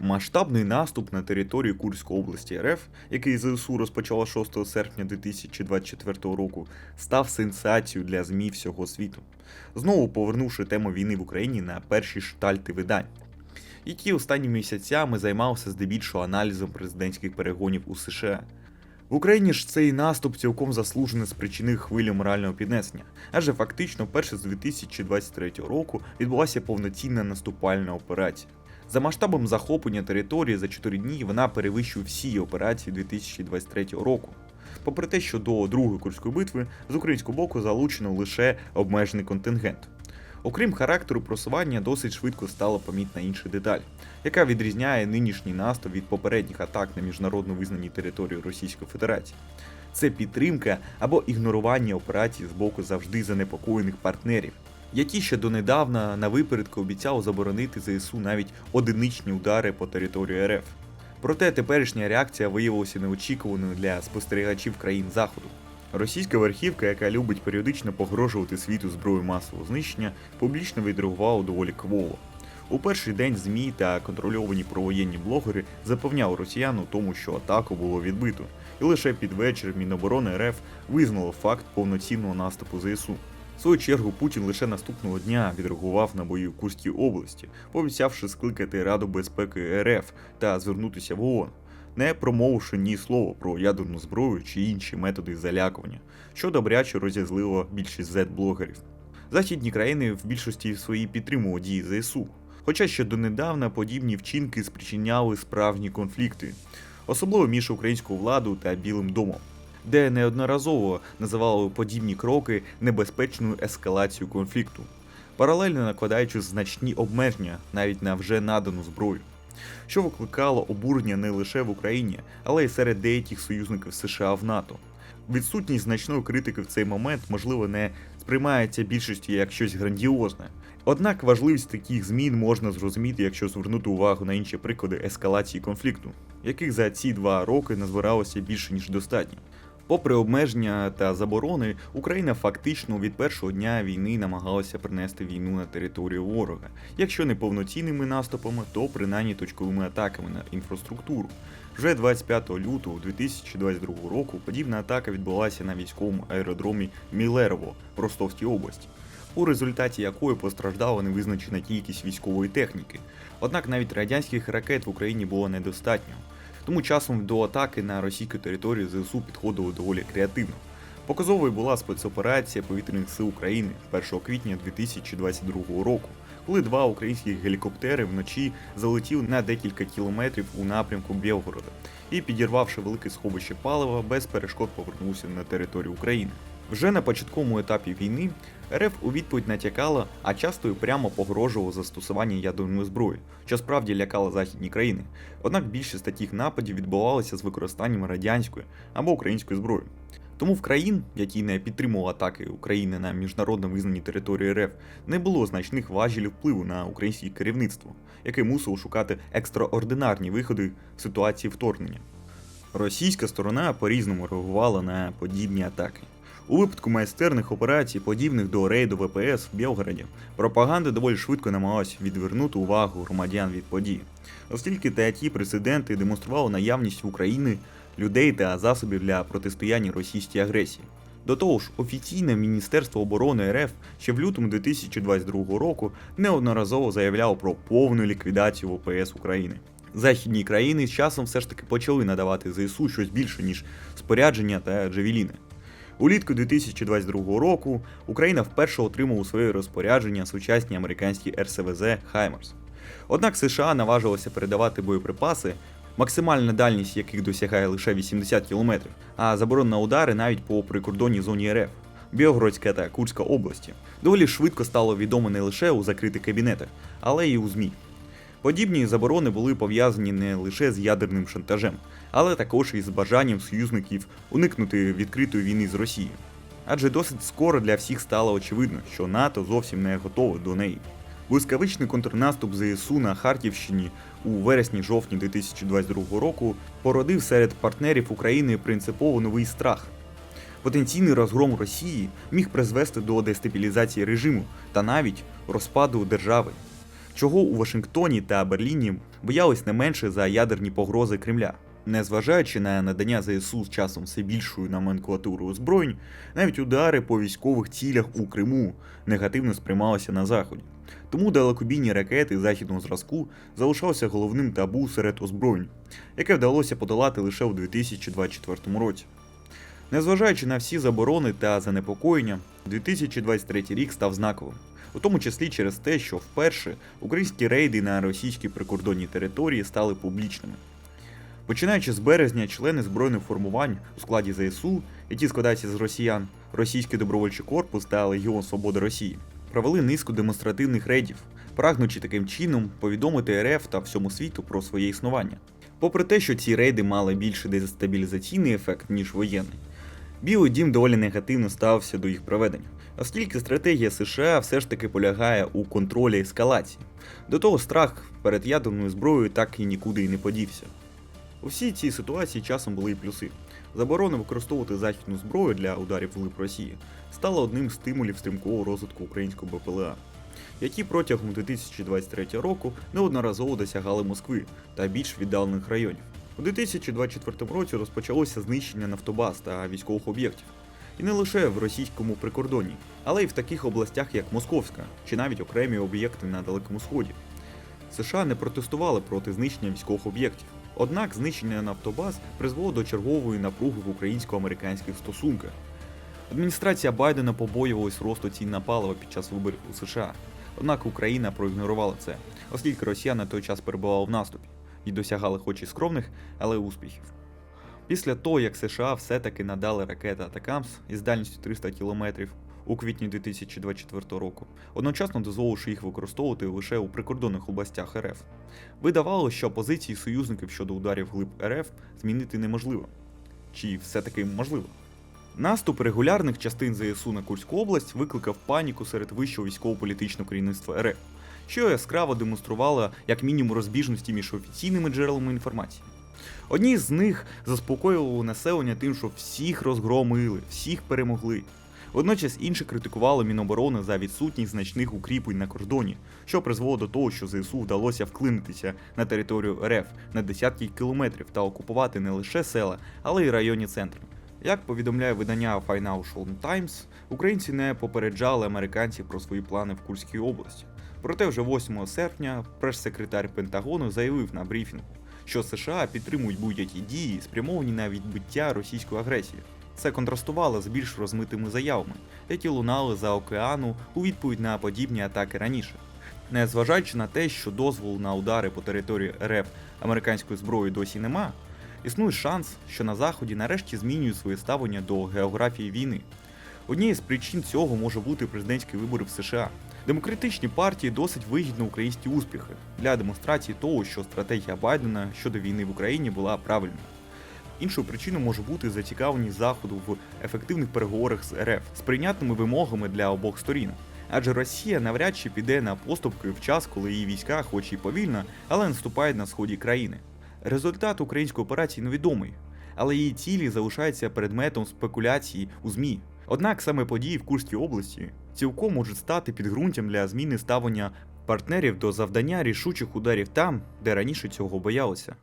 Масштабний наступ на територію Курської області РФ, який ЗСУ розпочала 6 серпня 2024 року, став сенсацією для ЗМІ всього світу, знову повернувши тему війни в Україні на перші штальти видань, які останніми місяцями займався здебільшого аналізом президентських перегонів у США. В Україні ж цей наступ цілком заслужено спричинив хвилю морального піднесення, адже фактично вперше з 2023 року відбулася повноцінна наступальна операція. За масштабом захоплення території за 4 дні вона перевищує всі операції 2023 року. Попри те, що до другої курської битви з українського боку залучено лише обмежений контингент. Окрім характеру просування, досить швидко стала помітна інша деталь, яка відрізняє нинішній наступ від попередніх атак на міжнародно визнані території Російської Федерації. Це підтримка або ігнорування операцій з боку завжди занепокоєних партнерів, які ще донедавна на випередку обіцяли заборонити ЗСУ навіть одиничні удари по території РФ. Проте теперішня реакція виявилася неочікуваною для спостерігачів країн Заходу. Російська верхівка, яка любить періодично погрожувати світу зброєю масового знищення, публічно відреагувала доволі кволо. У перший день ЗМІ та контрольовані провоєнні блогери запевняли росіян у тому, що атаку було відбито, і лише під вечір Міноборони РФ визнало факт повноцінного наступу ЗСУ. В свою чергу Путін лише наступного дня відреагував на бої в Курській області, пообіцявши скликати Раду безпеки РФ та звернутися в ООН, не промовивши ні слова про ядерну зброю чи інші методи залякування, що добряче розізлило більшість Z-блогерів. Західні країни в більшості своїй підтримували дії ЗСУ, хоча ще донедавна подібні вчинки спричиняли справжні конфлікти, особливо між українською владою та Білим домом де неодноразово називали подібні кроки небезпечною ескалацією конфлікту, паралельно накладаючи значні обмеження навіть на вже надану зброю, що викликало обурення не лише в Україні, але й серед деяких союзників США в НАТО. Відсутність значної критики в цей момент, можливо, не сприймається більшістю як щось грандіозне. Однак важливість таких змін можна зрозуміти, якщо звернути увагу на інші приклади ескалації конфлікту, яких за ці два роки назбиралося більше ніж достатньо. Попри обмеження та заборони, Україна фактично від першого дня війни намагалася принести війну на територію ворога, якщо не повноцінними наступами, то принаймні точковими атаками на інфраструктуру. Вже 25 лютого 2022 року подібна атака відбулася на військовому аеродромі Мілерово в Ростовській області, у результаті якої постраждала невизначена кількість військової техніки. Однак навіть радянських ракет в Україні було недостатньо. Тому часом до атаки на російську територію ЗСУ підходило доволі креативно. Показовою була спецоперація повітряних сил України 1 квітня 2022 року, коли два українські гелікоптери вночі залетіли на декілька кілометрів у напрямку Білгорода і, підірвавши велике сховище палива, без перешкод повернувся на територію України. Вже на початковому етапі війни РФ у відповідь натякала, а часто і прямо погрожувала застосування ядерної зброї, що справді лякало західні країни. Однак більшість таких нападів відбувалися з використанням радянської або української зброї. Тому в країн, які не підтримували атаки України на міжнародно визнані території РФ, не було значних важелів впливу на українське керівництво, яке мусило шукати екстраординарні виходи в ситуації вторгнення. Російська сторона по-різному реагувала на подібні атаки. У випадку майстерних операцій, подібних до рейду ВПС в Білгороді, пропаганда доволі швидко намагалась відвернути увагу громадян від подій, оскільки ті прецеденти демонстрували наявність в Україні людей та засобів для протистояння російській агресії. До того ж, офіційне Міністерство оборони РФ ще в лютому 2022 року неодноразово заявляло про повну ліквідацію ВПС України. Західні країни з часом все ж таки почали надавати ЗСУ щось більше, ніж спорядження та джавеліни. Улітку 2022 року Україна вперше отримала у своє розпорядження сучасні американські РСВЗ Хаймерс. Однак США наважилося передавати боєприпаси, максимальна дальність яких досягає лише 80 км, а заборона на удари навіть по прикордонній зоні РФ. Білгородська та Курська області доволі швидко стало відомо не лише у закритих кабінетах, але й у ЗМІ. Подібні заборони були пов'язані не лише з ядерним шантажем, але також і з бажанням союзників уникнути відкритої війни з Росією. Адже досить скоро для всіх стало очевидно, що НАТО зовсім не готове до неї. Блискавичний контрнаступ ЗСУ на Харківщині у вересні-жовтні 2022 року породив серед партнерів України принципово новий страх. Потенційний розгром Росії міг призвести до дестабілізації режиму та навіть розпаду держави, чого у Вашингтоні та Берліні боялись не менше за ядерні погрози Кремля. Незважаючи на надання ЗСУ з часом все більшою номенклатурою озброєнь, навіть удари по військових цілях у Криму негативно сприймалися на заході. Тому далекобійні ракети західного зразку залишалися головним табу серед озброєнь, яке вдалося подолати лише у 2024 році. Незважаючи на всі заборони та занепокоєння, 2023 рік став знаковим, у тому числі через те, що вперше українські рейди на російські прикордонні території стали публічними. Починаючи з березня, члени збройних формувань у складі ЗСУ, які складаються з росіян, Російський добровольчий корпус та Легіон Свободи Росії, провели низку демонстративних рейдів, прагнучи таким чином повідомити РФ та всьому світу про своє існування. Попри те, що ці рейди мали більше дестабілізаційний ефект, ніж воєнний, Білий дім доволі негативно ставився до їх проведення, оскільки стратегія США все ж таки полягає у контролі ескалації. До того страх перед ядерною зброєю так і нікуди і не подівся. У всій цій ситуації часом були і плюси. Заборона використовувати західну зброю для ударів в глиб Росії стала одним з стимулів стрімкого розвитку українського БПЛА, які протягом 2023 року неодноразово досягали Москви та більш віддалених районів. У 2024 році розпочалося знищення нафтобаз та військових об'єктів. І не лише в російському прикордонні, але й в таких областях, як Московська, чи навіть окремі об'єкти на Далекому Сході. США не протестували проти знищення військових об'єктів. Однак знищення нафтобаз призвело до чергової напруги в українсько-американських стосунках. Адміністрація Байдена побоювалась росту цін на паливо під час виборів у США. Однак Україна проігнорувала це, оскільки Росія на той час перебувала в наступі і досягали хоч і скромних, але успіхів. Після того, як США все-таки надали ракети Атакамс із дальністю 300 км у квітні 2024 року, одночасно дозволивши їх використовувати лише у прикордонних областях РФ, видавалося, що позиції союзників щодо ударів глиб РФ змінити неможливо. Чи все-таки можливо? Наступ регулярних частин ЗСУ на Курську область викликав паніку серед вищого військово-політичного керівництва РФ, що яскраво демонструвало як мінімум розбіжності між офіційними джерелами інформації. Одні з них заспокоювали населення тим, що всіх розгромили, всіх перемогли. Водночас інші критикували Міноборони за відсутність значних укріплень на кордоні, що призвело до того, що ЗСУ вдалося вклинитися на територію РФ на десятки кілометрів та окупувати не лише села, але й районні центри. Як повідомляє видання Financial Times, українці не попереджали американців про свої плани в Курській області. Проте вже 8 серпня прес-секретар Пентагону заявив на брифінгу, що США підтримують будь-які дії, спрямовані на відбиття російської агресії. Це контрастувало з більш розмитими заявами, які лунали за океану у відповідь на подібні атаки раніше. Незважаючи на те, що дозволу на удари по території РФ американської зброї досі нема, існує шанс, що на Заході нарешті змінюють своє ставлення до географії війни. Однією з причин цього може бути президентські вибори в США. Демократичні партії досить вигідно українські успіхи для демонстрації того, що стратегія Байдена щодо війни в Україні була правильною. Іншою причиною може бути зацікавленість Заходу в ефективних переговорах з РФ з прийнятними вимогами для обох сторін. Адже Росія навряд чи піде на поступки в час, коли її війська, хоч і повільно, але наступають на сході країни. Результат української операції невідомий, але її цілі залишаються предметом спекуляцій у ЗМІ. Однак саме події в Курській області цілком можуть стати підґрунтям для зміни ставлення партнерів до завдання рішучих ударів там, де раніше цього боялися.